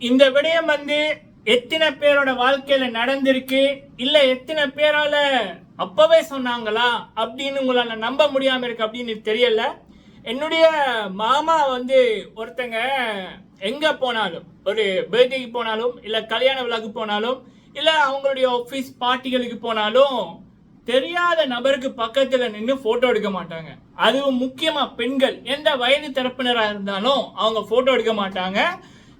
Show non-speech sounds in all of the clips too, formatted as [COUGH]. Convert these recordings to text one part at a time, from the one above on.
இந்த விடயம் வந்து எத்தனை பேரோட வாழ்க்கையில நடந்திருக்கு? இல்ல எத்தனை பேரால அப்பவே சொன்னாங்களா? அப்படின்னு உங்களால நம்ப முடியாம இருக்கு அப்படின்னு தெரியல. என்னுடைய மாமா வந்து ஒருத்தங்க எங்க போனாலும் ஒரு பர்த்டேக்கு போனாலும் இல்ல கல்யாண விழாக்கு போனாலும் இல்ல அவங்களுடைய ஆஃபீஸ் பார்ட்டிகளுக்கு போனாலும் தெரியாத நபருக்கு பக்கத்துல நின்று போட்டோ எடுக்க மாட்டாங்க. அதுவும் முக்கியமா பெண்கள். எந்த வயது தரப்பினராக இருந்தாலும் அவங்க போட்டோ எடுக்க மாட்டாங்க.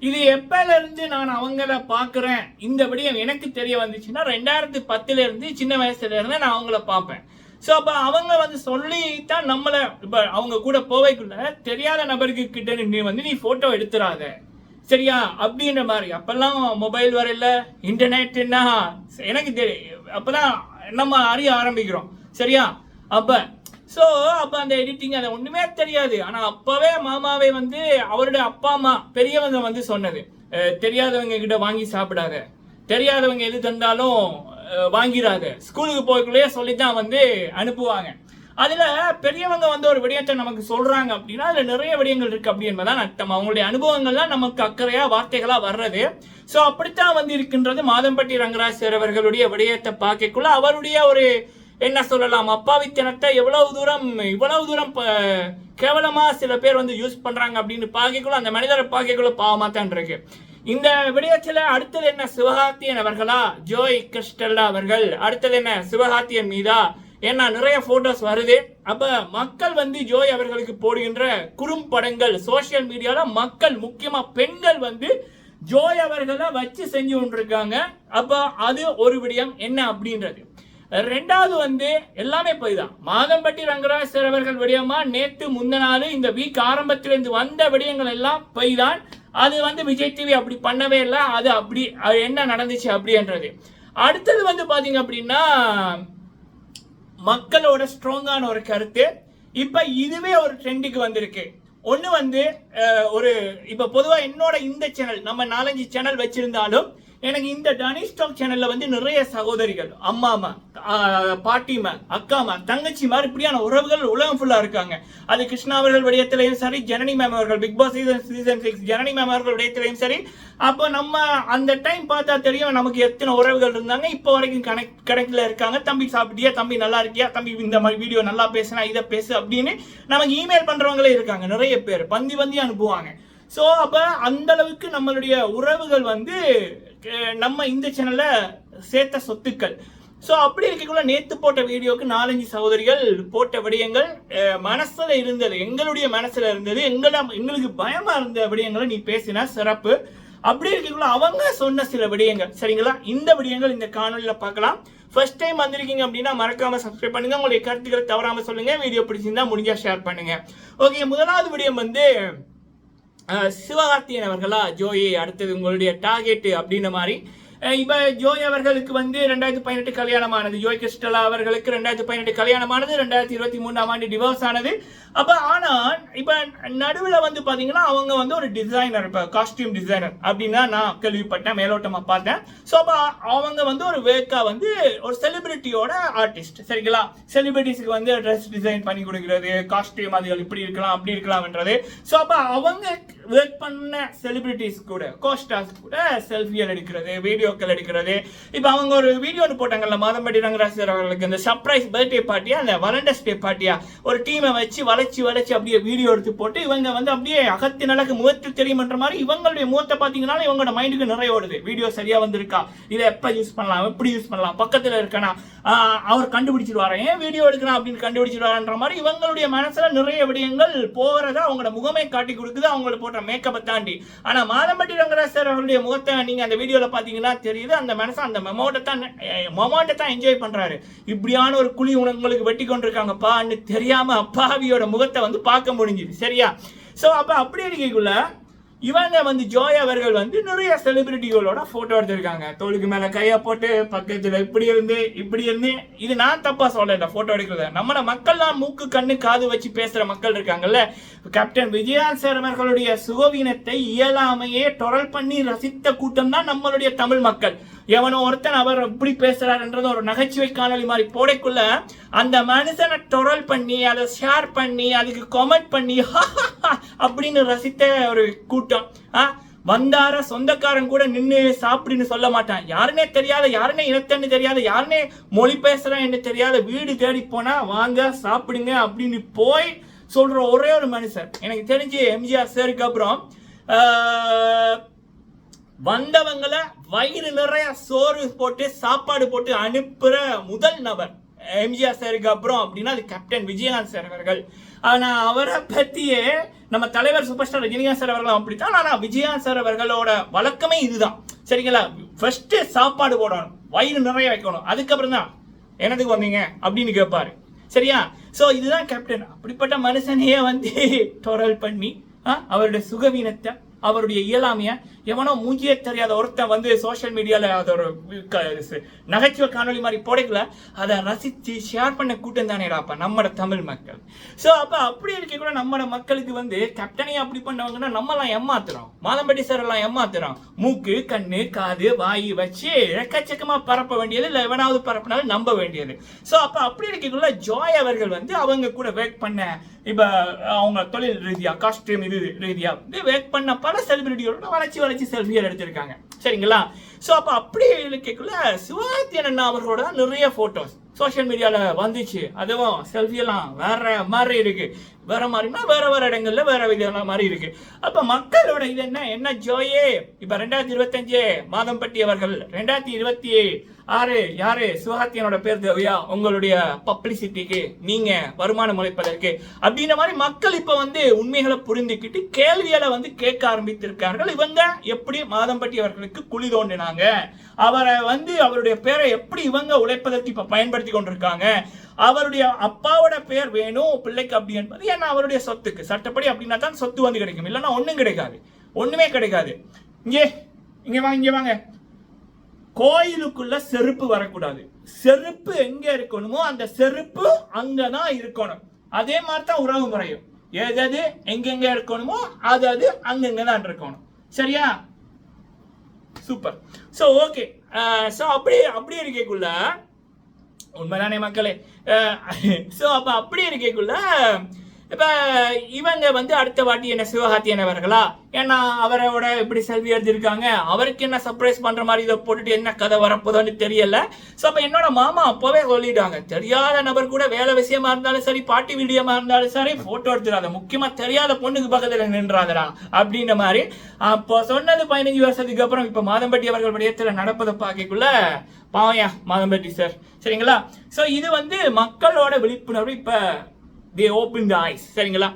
இது எப்பலேருந்து நான் அவங்கள பார்க்குறேன் இந்த விடயம் எனக்கு தெரிய வந்துச்சுன்னா ரெண்டாயிரத்தி பத்துலேருந்து சின்ன வயசுலேருந்து நான் அவங்கள பார்ப்பேன் ஸோ அப்போ அவங்க வந்து சொல்லி தான் நம்மளை இப்போ அவங்க கூட போவைக்குள்ள தெரியாத நபருக்கு கிட்ட நீ வந்து நீ ஃபோட்டோ எடுத்துடாத சரியா? அப்படின்ற மாதிரி. அப்போல்லாம் மொபைல் வரையில இன்டர்நெட்னா எனக்கு தெரியும் அப்பதான் நம்ம அறிய ஆரம்பிக்கிறோம். சரியா? அப்போ ஸோ அப்போ அந்த எடிட்டிங் அதை ஒன்றுமே தெரியாது. ஆனால் அப்போவே மாமாவே வந்து அவருடைய அப்பா அம்மா பெரியவங்க வந்து சொன்னது. தெரியாதவங்க கிட்ட வாங்கி சாப்பிடாத. தெரியாதவங்க எது தந்தாலும் வாங்கிடாத ஸ்கூலுக்கு போய்க்குள்ளேயே சொல்லி தான் வந்து அனுப்புவாங்க. அதில் பெரியவங்க வந்து ஒரு விடயத்தை நமக்கு சொல்கிறாங்க அப்படின்னா அதில் நிறைய விடயங்கள் இருக்குது அப்படி என்பதான் அர்த்தம். அவங்களுடைய அனுபவங்கள்லாம் நமக்கு அக்கறையாக வார்த்தைகளாக வர்றது. ஸோ அப்படித்தான் வந்து இருக்கின்றது. மாதம்பட்டி ரங்கராஜ் அவர்களுடைய விடயத்தை பார்க்கக்குள்ள அவருடைய ஒரு என்ன சொல்லலாம்? அப்பாவித்தனத்தை எவ்வளவு தூரம் இவ்வளவு தூரம் கேவலமாக சில பேர் வந்து யூஸ் பண்ணுறாங்க அப்படின்னு பார்க்கக்குள்ள அந்த மனிதரை பார்க்கக்குள்ள பாவமாக தான் இருக்கு. இந்த விடயத்தில் அடுத்தது என்ன? சிவகார்த்தியன் அவர்களா? ஜோய் கிறிஸ்டல்லா அவர்கள். அடுத்தது என்ன? சிவகார்த்தியன் மீதா? ஏன்னா நிறைய போட்டோஸ் வருது. அப்போ மக்கள் வந்து ஜோய் அவர்களுக்கு போடுகின்ற குறும்படங்கள் சோஷியல் மீடியாவில் மக்கள் முக்கியமாக பெண்கள் வந்து ஜோய் அவர்களை வச்சு செஞ்சு கொண்டிருக்காங்க. அப்போ அது ஒரு விடயம். என்ன அப்படின்றது? ரெண்டாவது வந்து எல்லாமே போய் தான் மாதம்பட்டி ரங்கராஜ் சார் அவர்கள் விடயமா நேற்று முந்த நாள் இந்த வீக் ஆரம்பத்திலிருந்து வந்த விடயங்கள் எல்லாம் பொய் தான் அது வந்து விஜய் டிவி அப்படி பண்ணவே இல்லை. அது அப்படி அது என்ன நடந்துச்சு அப்படின்றது. அடுத்தது வந்து பாத்தீங்க அப்படின்னா மக்களோட ஸ்ட்ராங்கான ஒரு கருத்து. இப்ப இதுவே ஒரு ட்ரெண்டுக்கு வந்திருக்கு. ஒன்று வந்து ஒரு இப்போ பொதுவாக என்னோட இந்த சேனல் நம்ம நாலஞ்சு சேனல் வச்சுருந்தாலும் எனக்கு இந்த டனிஸ்டாக் சேனல்ல வந்து நிறைய சகோதரிகள் அம்மாமா ஆஹ், பாட்டிமா அக்காமா தங்கச்சி மாதிரி இப்படியான உறவுகள் உலகம் ஃபுல்லா இருக்காங்க. அது கிருஷ்ணா அவர்கள் விடயத்திலையும் சரி ஜனனி மேம் அவர்கள் Bigg Boss season season six Janani ma'am அவர்கள் விடயத்திலையும் சரி. அப்போ நம்ம அந்த டைம் பார்த்தா தெரியும் நமக்கு எத்தனை உறவுகள் இருந்தாங்க. இப்போ வரைக்கும் கனெக்ட் கணக்கில் இருக்காங்க. தம்பி சாப்பிட்டியா? தம்பி நல்லா இருக்கியா? தம்பி இந்த மாதிரி வீடியோ நல்லா பேசுனா இதை பேசு அப்படின்னு நமக்கு இமெயில் பண்றவங்களே இருக்காங்க நிறைய பேர். பந்தி பந்தி அனுப்புவாங்க. ஸோ அப்போ அந்த அளவுக்கு நம்மளுடைய உறவுகள் வந்து நம்ம இந்த சேனலில் சேர்த்த சொத்துக்கள். ஸோ அப்படி இருக்கக்குள்ள நேற்று போட்ட வீடியோக்கு நாலஞ்சு சகோதரிகள் போட்ட விடயங்கள் மனசில் இருந்தது எங்களுடைய மனசில் இருந்தது எங்களை எங்களுக்கு பயமாக இருந்த விடயங்களை நீ பேசினா சிறப்பு. அப்படி இருக்கக்குள்ள அவங்க சொன்ன சில விடயங்கள். சரிங்களா? இந்த விடயங்கள் இந்த காணொலியில் பார்க்கலாம். ஃபர்ஸ்ட் டைம் வந்திருக்கீங்க அப்படின்னா மறக்காம சப்ஸ்கிரைப் பண்ணுங்க. உங்களுடைய கருத்துக்களை தவறாம சொல்லுங்க. வீடியோ பிடிச்சிருந்தா முடிஞ்சா ஷேர் பண்ணுங்க. ஓகே முதலாவது விடயம் வந்து சிவகார்த்தியன் அவர்களா ஜோயி அடுத்தது உங்களுடைய டார்கெட் அப்படின்ற மாதிரி இப்போ ஜோய் அவர்களுக்கு வந்து ரெண்டாயிரத்தி பதினெட்டு கல்யாணமானது. ஜோய் கிறிஸ்டலா அவர்களுக்கு ரெண்டாயிரத்தி பதினெட்டு கல்யாணமானது. ரெண்டாயிரத்தி இருபத்தி மூணாம் ஆண்டு டிவோர்ஸ் ஆனது. அப்ப ஆனா இப்ப நடுவில் வந்து பாத்தீங்கன்னா அவங்க வந்து ஒரு டிசைனர் இப்ப காஸ்டியூம் டிசைனர் அப்படின்னா நான் கேள்விப்பட்டேன் மேலோட்டமா பார்த்தேன். ஸோ அப்போ அவங்க வந்து ஒரு வேக்கா வந்து ஒரு செலிபிரிட்டியோட ஆர்டிஸ்ட் சரிங்களா? செலிபிரிட்டிஸ்க்கு வந்து ட்ரெஸ் டிசைன் பண்ணி கொடுக்கிறது காஸ்டியூம் அதுகள் இப்படி இருக்கலாம் அப்படி இருக்கலாம்ன்றது. ஸோ அப்ப அவங்க ஒர்க் பண்ண செலிபிரிட்டிஸ் கூட கோஸ்டாஸ் கூட செல்ஃபியல் எடுக்கிறது வீடியோ வீடியோக்கள் எடுக்கிறது. இப்போ அவங்க ஒரு வீடியோ ஒன்று போட்டாங்கல்ல மாதம்படி ரங்கராஜ் அவர்களுக்கு இந்த சர்ப்ரைஸ் பர்த்டே பார்ட்டியா அந்த வலண்டர்ஸ் டே பார்ட்டியா ஒரு டீமை வச்சு வளைச்சு வளைச்சு அப்படியே வீடியோ எடுத்து போட்டு இவங்க வந்து அப்படியே அகத்து நடக்கு முகத்து தெரியுமன்ற மாதிரி இவங்களுடைய முகத்தை பார்த்தீங்கன்னா இவங்களோட மைண்டுக்கு நிறைய ஓடுது. வீடியோ சரியா வந்திருக்கா? இதை எப்போ யூஸ் பண்ணலாம்? எப்படி யூஸ் பண்ணலாம்? பக்கத்தில் இருக்கனா? அவர் கண்டுபிடிச்சிருவாரா ஏன் வீடியோ எடுக்கிறான் அப்படின்னு கண்டுபிடிச்சிடுவாரன்ற மாதிரி இவங்களுடைய மனசுல நிறைய விடயங்கள் போகிறதா அவங்களோட முகமே காட்டி கொடுக்குது. அவங்கள போட்ட மேக்கப்பை தாண்டி. ஆனா மாதம்பட்டி ரங்கராஜ் சார் அவருடைய முகத்தை நீங்க அந்த வீடியோவில் பாத்தீங்கன்னா தெரியுது அந்த மனசு அந்த மெமோட்டை தான் மொமோட்டை தான் என்ஜாய் பண்றாரு. இப்படியான ஒரு குழி உணவுங்களுக்கு வெட்டி கொண்டிருக்காங்கப்பான்னு தெரியாம அப்பாவியோட முகத்தை வந்து பார்க்க முடிஞ்சுது சரியா? சோ அப்ப அப்படி இருக்கக்குள்ள இவங்க வந்து ஜோய் அவர்கள் வந்து நிறைய செலிபிரிட்டிகளோட போட்டோ எடுத்திருக்காங்க. தோளுக்கு மேல கைய போட்டு பக்கத்துல இப்படி இருந்து இப்படி இருந்து. இது நான் தப்பா சொல்லல போட்டோ எடுக்கிறது. நம்மள மக்கள்லாம் மூக்கு கண்ணு காது வச்சு பேசுற மக்கள் இருக்காங்கல்ல? கேப்டன் விஜயகாந்த் சார் அவர்களுடைய சுகவீனத்தை இயலாமையே டொரல் பண்ணி ரசித்த கூட்டம் தான் நம்மளுடைய தமிழ் மக்கள். எவனோ ஒருத்தன் அவர் எப்படி பேசுறாருன்றது ஒரு நகைச்சுவை காணொலி மாதிரி. போடைக்குள்ள அந்த மனுஷனை டொரல் பண்ணி அதை ஷேர் பண்ணி அதுக்கு கமெண்ட் பண்ணி [LAUGHS] அப்படின்னு ரசித்த ஒரு கூட்டம். ஆ வந்தார சொந்தக்காரன் கூட நின்று சாப்பிடுன்னு சொல்ல மாட்டான். யாருனே தெரியாத யாருனே இனத்தன்னு தெரியாத யாருனே மொழி பேசுறான்னு தெரியாத வீடு தேடி போனா வாங்க சாப்பிடுங்க அப்படின்னு போய் சொல்ற ஒரே ஒரு மனுஷன். எனக்கு தெரிஞ்சு எம்ஜிஆர் சாருக்கு அப்புறம் வந்தவங்களை வயிறு நிறைய சோறு போட்டு சாப்பாடு போட்டு அனுப்புற முதல் நபர் எம்ஜிஆர் சாருக்கு அப்புறம் அப்படின்னா அது கேப்டன் விஜயகாந்த் சார் அவர்கள். ஆனா அவரை பத்தியே நம்ம தலைவர் சூப்பர் ஸ்டார் ரஜினிகாந்த் சார் அவர்களும் அப்படித்தான். ஆனா விஜயகாந்த் சார் அவர்களோட வழக்கமே இதுதான். சரிங்களா? ஃபர்ஸ்ட் சாப்பாடு போடணும். வயிறு நிறைய வைக்கணும். அதுக்கப்புறம் தான் என்னதுக்கு வந்தீங்க அப்படின்னு கேட்பாரு சரியா? சோ இதுதான் கேப்டன் அப்படிப்பட்ட மனுஷனையே வந்து [LAUGHS] டொரல் பண்ணி ஆ, அவருடைய சுகவீனத்தை அவருடைய இயலாமைய எவனோ மூஞ்சியே தெரியாத ஒருத்தன் வந்து சோஷியல் மீடியால அது ஒரு நகைச்சுவை காணொளி மாதிரி போடக்கல அதை ரசிச்சு ஷேர் பண்ண கூட்டம் தானேடாப்பா நம்மட தமிழ் மக்கள். சோ அப்ப அப்படி இருக்க கூட நம்மட மக்களுக்கு வந்து கேப்டனையும் அப்படி பண்ணவங்கன்னா நம்மலாம் ஏமாத்துறோம். மாதம்பட்டி சார் எல்லாம் ஏமாத்துறோம். மூக்கு கண்ணு காது வாய் வச்சு எக்கச்சக்கமா பரப்ப வேண்டியது இல்ல எவனாவது பரப்பினாலும் நம்ப வேண்டியது. சோ அப்ப அப்படி இருக்கக்குள்ள ஜாய் அவர்கள் வந்து அவங்க கூட வேக் பண்ண இப்ப அவங்க தொழில் ரீதியா காஸ்டியூம் இது ரீதியா வந்து வேக் பண்ண பல செலிபிரிட்டிகளோட வளர்ச்சி வச்சு செல்ஃபியர் எடுத்திருக்காங்க. சரிங்களா? ஸோ அப்போ அப்படி இருக்கக்குள்ள சிவாஜி அண்ணா அவர்களோட தான் நிறைய ஃபோட்டோஸ் சோஷியல் மீடியாவில் வந்துச்சு. அதுவும் செல்ஃபியெல்லாம் வேற மாதிரி இருக்கு. வேற மாதிரினா வேற வேற இடங்கள்ல வேற விதமான மாதிரி இருக்கு. அப்போ மக்களோட இது என்ன? என்ன ஜோயே இப்போ ரெண்டாயிரத்தி இருபத்தஞ்சு மாதம்பட்டி அவர்கள் ரெண்டாயிரத்தி இருபத்தி ஆறு யாரு? சிவகார்த்தியனோட பேர் தேவையா? உங்களுடைய பப்ளிசிட்டிக்கு நீங்க வருமானம் உழைப்பதற்கு. அப்படின்ற மாதிரி மக்கள் இப்ப வந்து உண்மைகளை புரிந்துக்கிட்டு கேள்விகளை வந்து கேட்க ஆரம்பித்திருக்கார்கள். இவங்க எப்படி மாதம்பட்டி அவர்களுக்கு குழி தோண்டினாங்க? அவரை வந்து அவருடைய பேரை எப்படி இவங்க உழைப்பதற்கு இப்ப பயன்படுத்தி கொண்டிருக்காங்க? அவருடைய அப்பாவோட பேர் வேணும் பிள்ளைக்கு அப்படி என்பது ஏன்னா அவருடைய சொத்துக்கு. சட்டப்படி அப்படின்னா தான் சொத்து வந்து கிடைக்கும். இல்லைன்னா ஒன்றும் கிடைக்காது. ஒன்றுமே கிடைக்காது. இங்கே இங்கே வாங்க இங்கே வாங்க. கோயிலுக்குள்ள செருப்பு வரக்கூடாது. செருப்பு எங்க இருக்கணுமோ அந்த செருப்பு அங்கதான் இருக்கணும். அதே மாதிரி தான் உறவு முறையும். எதது எங்கெங்க இருக்கணுமோ அது அது அங்கங்க தான் இருக்கணும். சரியா? சூப்பர். ஸோ ஓகே ஸோ அப்படியே அப்படியே இருக்கக்குள்ள உண்மைதானே மக்களே? ஸோ அப்போ அப்படி இருக்கக்குள்ள இப்போ இவங்க வந்து அடுத்த வாட்டி என்ன சிவகார்த்தியன் அவர்களா ஏன்னா அவரோட இப்படி செல்வி எழுதியிருக்காங்க. அவருக்கு என்ன சர்ப்ரைஸ் பண்ணுற மாதிரி இதை போட்டுட்டு என்ன கதை வரப்போதோன்னு தெரியல. ஸோ அப்போ என்னோட மாமா அப்போவே சொல்லிட்டாங்க. தெரியாத நபர் கூட வேலை விஷயமா இருந்தாலும் சரி பாட்டி வீடியோமா இருந்தாலும் சரி ஃபோட்டோ எடுத்துடாத. முக்கியமாக தெரியாத பொண்ணுக்கு பக்கத்தில் நின்றாதடா அப்படின்ற மாதிரி. அப்போ சொன்னது பதினஞ்சு வருஷத்துக்கு அப்புறம் இப்போ மாதம்பட்டி அவர்கள் விடயத்தில் நடப்பதை பார்க்கக்குள்ள பாவையா மாதம்பட்டி சார். சரிங்களா? ஸோ இது வந்து மக்களோட விழிப்புணர்வு. இப்போ தி ஓப்பன் த ஐஸ் சரிங்களா?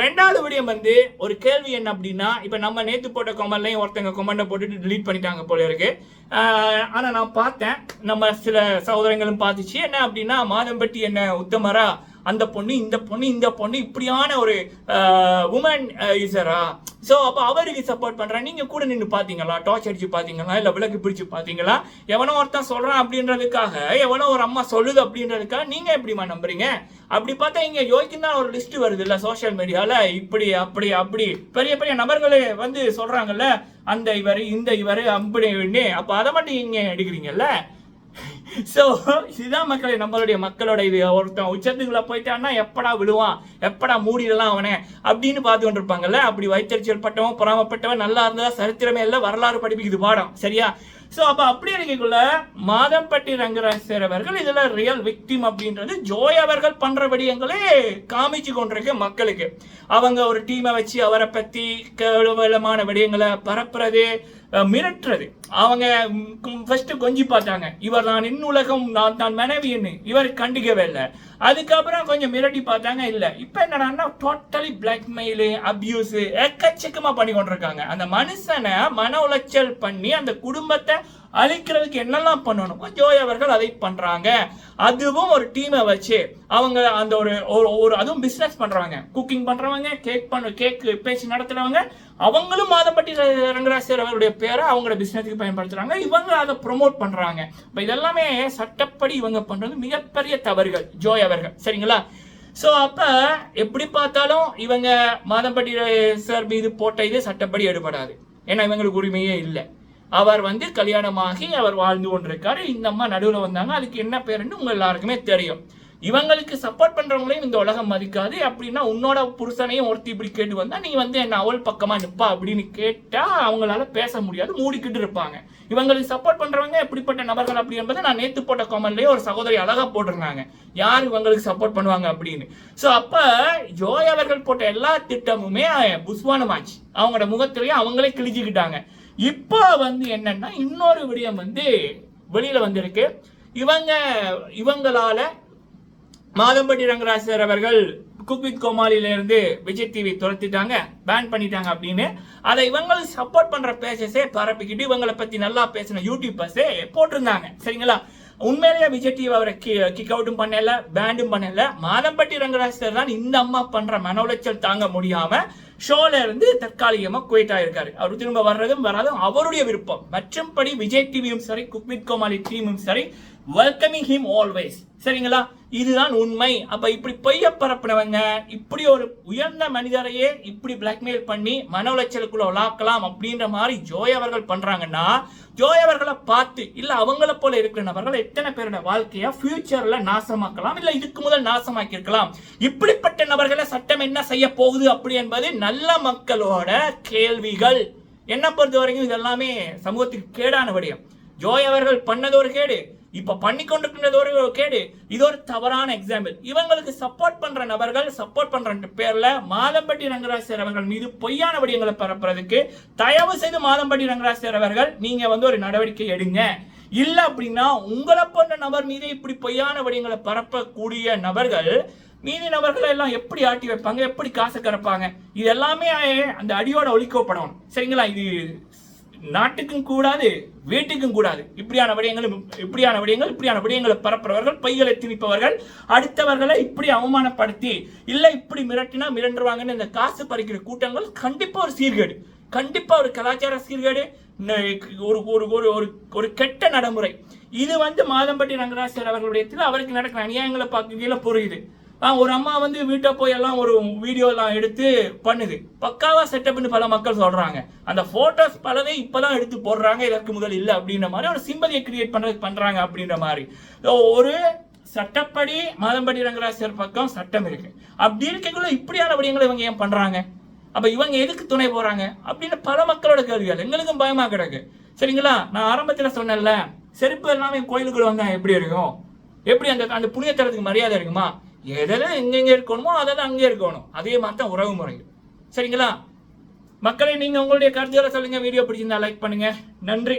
ரெண்டாவது விடயம் வந்து ஒரு கேள்வி என்ன அப்படின்னா இப்போ நம்ம நேற்று போட்ட கமெண்ட்லையும் ஒருத்தங்க கமெண்ட்டை போட்டுட்டு டிலீட் பண்ணிட்டாங்க போல இருக்கு. ஆனால் நான் பார்த்தேன் நம்ம சில சகோதரங்களும் பார்த்துச்சு. என்ன அப்படின்னா மாதம்பட்டி என்ன உத்தமரா அந்த பொண்ணு இந்த பொண்ணு இந்த பொண்ணு இப்படியான ஒரு உமன் யூசரா ஸோ அப்போ அவருக்கு சப்போர்ட் பண்றேன் நீங்கள் கூட நின்று பார்த்தீங்களா டார்ச் அடிச்சு பார்த்தீங்களா இல்லை விளக்கு பிடிச்சு பார்த்தீங்களா எவனோ ஒருத்தன் சொல்கிறான் அப்படின்றதுக்காக எவனோ ஒரு அம்மா சொல்லுது அப்படின்றதுக்காக நீங்கள் எப்படிமா நம்புறீங்க? அப்படி பார்த்தா இங்கே யோகிக்கும் ஒரு லிஸ்ட் வருது இல்லை சோஷியல் மீடியாவில் இப்படி அப்படி அப்படி. பெரிய பெரிய நபர்களே வந்து சொல்கிறாங்கல்ல அந்த இவர் இந்த இவர் அப்படின்னு. அப்போ அதை மட்டும் இங்கே எடுக்கிறீங்கல்ல? [LAUGHS] சோ இதுதான் மக்களை நம்மளுடைய மக்களோட இது. ஒருத்தன் உச்சத்துக்குள்ள போயிட்டான்னா எப்படா விழுவான்? எப்படா மூடிடலாம் அவனை? அப்படின்னு பார்த்து கொண்டிருப்பாங்கல்ல? அப்படி வைத்தறிச்சல் பட்டவன் பொறாமப்பட்டவன் நல்லா இருந்ததா சரித்திரமே இல்லை வரலாறு படிப்புக்கு பாடம். சரியா? ஸோ அப்போ அப்படி இருக்கக்குள்ள மாதம்பட்டி ரங்கராஜர் அவர்கள் இதில் ரியல் விக்டிம் அப்படின்றது ஜோய் அவர்கள் பண்ணுற விடயங்களே காமிச்சு கொண்டிருக்கு மக்களுக்கு. அவங்க ஒரு டீமை வச்சு அவரை பற்றி கேவலமான விடயங்களை பரப்புறது மிரட்டுறது. அவங்க ஃபர்ஸ்ட் கொஞ்சி பார்த்தாங்க. இவர் நான் இன்னுலகம் நான் தான் மனைவின்னு. இவர் கண்டுக்கவே இல்லை. அதுக்கப்புறம் கொஞ்சம் மிரட்டி பார்த்தாங்க இல்ல. இப்ப என்னடான்னா டோட்டலி பிளாக்மெயில் அபியூஸ் எக்கச்சக்கமா பண்ணி கொண்டிருக்காங்க. அந்த மனுஷனை மன உளைச்சல் பண்ணி அந்த குடும்பத்தை அழிக்கிறதுக்கு என்னெல்லாம் பண்ணணுமோ? ஜோய் அவர்கள் அதை பண்றாங்க. அதுவும் ஒரு டீமை வச்சு அவங்க அந்த ஒரு ஒரு அதுவும் பிஸ்னஸ் பண்ணுறவங்க குக்கிங் பண்றவங்க கேக் பண்ண கேக் பேச்சு நடத்துறவங்க அவங்களும் மாதப்பட்டி ரங்கராஜர் அவருடைய பேரை அவங்களோட பிஸ்னஸுக்கு பயன்படுத்துறாங்க. இவங்க அதை ப்ரோமோட் பண்றாங்க. இப்ப இதெல்லாமே சட்டப்படி இவங்க பண்றது மிகப்பெரிய தவறுகள். ஜோய் அவர்கள். சரிங்களா? ஸோ அப்போ எப்படி பார்த்தாலும் இவங்க மாதம்பட்டி சார் மீது போட்ட இது சட்டப்படி எடுபடாது. ஏன்னா இவங்களுக்கு உரிமையே இல்லை. அவர் வந்து கல்யாணமாகி அவர் வாழ்ந்து கொண்டிருக்காரு. இந்த அம்மா நடுவில் வந்தாங்க. அதுக்கு என்ன பேருன்னு உங்க எல்லாருக்குமே தெரியும். இவங்களுக்கு சப்போர்ட் பண்றவங்களையும் இந்த உலகம் மதிக்காது. அப்படின்னா உன்னோட புருஷனையும் ஒருத்தி இப்படி கேட்டு வந்தா நீ வந்து என்ன அவள் பக்கமா நிப்பா அப்படின்னு கேட்டா அவங்களால பேச முடியாது. மூடிக்கிட்டு இருப்பாங்க. இவங்களுக்கு சப்போர்ட் பண்றவங்க எப்படிப்பட்ட நபர்கள் அப்படி என்பதை நான் நேத்து போட்ட காமெண்ட்லயே ஒரு சகோதரி அழகா போட்டிருந்தாங்க. யார் இவங்களுக்கு சப்போர்ட் பண்ணுவாங்க அப்படின்னு. சோ அப்ப ஜோய் அவர்கள் போட்ட எல்லா திட்டமுமே புஸ்வானமாச்சு. அவங்களோட முகத்திலேயே அவங்களே கிழிஞ்சுக்கிட்டாங்க. இப்போ வந்து என்னன்னா இன்னொரு விடயம் வந்து வெளியில வந்திருக்கு. இவங்க இவங்களால மாதம்பட்டி ரங்கராஜ் அவர்கள் குக்வித் வித் இருந்து விஜய் டிவி துரத்திட்டாங்க பேன் பண்ணிட்டாங்க அப்படின்னு. அதை இவங்களுக்கு சப்போர்ட் பண்ற பேசஸே பரப்பிக்கிட்டு இவங்களை பத்தி நல்லா பேசின யூடியூபர்ஸே போட்டிருந்தாங்க. சரிங்களா? உண்மையிலேயே விஜய் டிவி அவரை கிக் அவுட்டும் பண்ணல பேண்டும் பண்ணல. மாதம்பட்டி ரங்கராஜ் சார் தான் இந்த அம்மா பண்ற மன உளைச்சல் தாங்க முடியாம ஷோல இருந்து தற்காலிகமாக குவைட் ஆயிருக்காரு அவர் திரும்ப வர்றதும் வராதும் அவருடைய விருப்பம். மற்றும்படி விஜய் டிவியும் சரி குக் வித் கோமாளி டீமும் சரி வெல்கமிங் ஹிம் ஆல்வேஸ் சரிங்களா? இதுதான் உண்மை. அப்ப இப்படி பொய்ய பரப்பினவங்க இப்படி ஒரு உயர்ந்த மனிதரையே இப்படி பிளாக்மெயில் பண்ணி மன உளைச்சலுக்குள்ள உலாக்கலாம் அப்படின்ற மாதிரி ஜோய் அவர்கள் பண்றாங்கன்னா ஜோய் அவர்களை பார்த்து இல்ல அவங்கள போல இருக்கிற நபர்கள் எத்தனை பேரோட வாழ்க்கைய ஃபியூச்சர்ல நாசமாக்கலாம் இல்ல இதுக்கு முதல் நாசமாக்கி இருக்கலாம் இப்படிப்பட்ட நபர்களை சட்டம் என்ன செய்ய போகுது அப்படி என்பது நல்ல நல்ல மக்களோட கேள்விகள். என்ன பொறுத்த வரைக்கும் இதெல்லாமே சமூகத்துக்கு கேடான விடயம். ஜோய் அவர்கள் பண்ணது ஒரு கேடு. இப்ப பண்ணி கொண்டிருக்கின்றது ஒரு கேடு. இது ஒரு தவறான எக்ஸாம்பிள் இவங்களுக்கு சப்போர்ட் பண்ற நபர்கள் சப்போர்ட் பண்ற பேர்ல மாதம்பட்டி ரங்கராஜ் அவர்கள் மீது பொய்யான விடயங்களை பரப்புறதுக்கு தயவு செய்து மாதம்பட்டி ரங்கராஜ் அவர்கள் நீங்க வந்து ஒரு நடவடிக்கை எடுங்க. இல்ல அப்படின்னா உங்களை போன்ற நபர் மீது இப்படி பொய்யான விடயங்களை பரப்பக்கூடிய நபர்கள் மீதி நபர்களை எல்லாம் எப்படி ஆட்டி வைப்பாங்க? எப்படி காசு கறப்பாங்க? இது எல்லாமே அந்த அடியோட ஒழிக்கப்படணும் சரிங்களா? இது நாட்டுக்கும் கூடாது வீட்டுக்கும் கூடாது. இப்படியான விடயங்கள் இப்படியான விடயங்கள் இப்படியான விடயங்களை பரப்புறவர்கள் பைகளை திணிப்பவர்கள் அடுத்தவர்களை இப்படி அவமானப்படுத்தி இல்லை இப்படி மிரட்டினா மிரண்டுருவாங்கன்னு இந்த காசு பறிக்கிற கூட்டங்கள் கண்டிப்பாக ஒரு சீர்கேடு. கண்டிப்பாக ஒரு கலாச்சார சீர்கேடு ஒரு ஒரு ஒரு ஒரு ஒரு கெட்ட நடைமுறை. இது வந்து மாதம்பட்டி ரங்கராஜர் அவர்களுடைய அவருக்கு நடக்கிற அநியாயங்களை பார்க்கையில புரியுது. ஒரு அம்மா வந்து வீட்டை போய் எல்லாம் ஒரு வீடியோலாம் எடுத்து பண்ணுது. பக்காவாக செட்டப்னு பல மக்கள் சொல்கிறாங்க அந்த ஃபோட்டோஸ் பலவே இப்பதான் எடுத்து போடுறாங்க இதற்கு முதல் இல்லை அப்படின்ற மாதிரி ஒரு சிம்பதியை கிரியேட் பண்ணுறது பண்ணுறாங்க அப்படின்ற மாதிரி. ஒரு சட்டப்படி மதம்படி ரங்கராஜர் பக்கம் சட்டம் இருக்கு. அப்படி இருக்கக்குள்ள இப்படியான விடயங்களை இவங்க ஏன் பண்றாங்க? அப்ப இவங்க எதுக்கு துணை போறாங்க? அப்படின்னு பல மக்களோட கேள்விகள். எங்களுக்கும் பயமா கிடக்கு. சரிங்களா? நான் ஆரம்பத்துல சொன்னேன்ல செருப்பு எல்லாமே கோயிலுக்குள்ள வந்தா எப்படி இருக்கும்? எப்படி அந்த அந்த புண்ணியத்தலத்துக்கு மரியாதை இருக்குமா? எதெல்லாம் எங்கெங்கே இருக்கணுமோ அதெல்லாம் அங்கே இருக்கணும். அதே மாதிரி தான் உறவு முறைகள். சரிங்களா? மக்களை நீங்கள் உங்களுடைய கருத்துக்களை சொல்லுங்கள் வீடியோ பிடிச்சிருந்தா லைக் பண்ணுங்கள் நன்றி.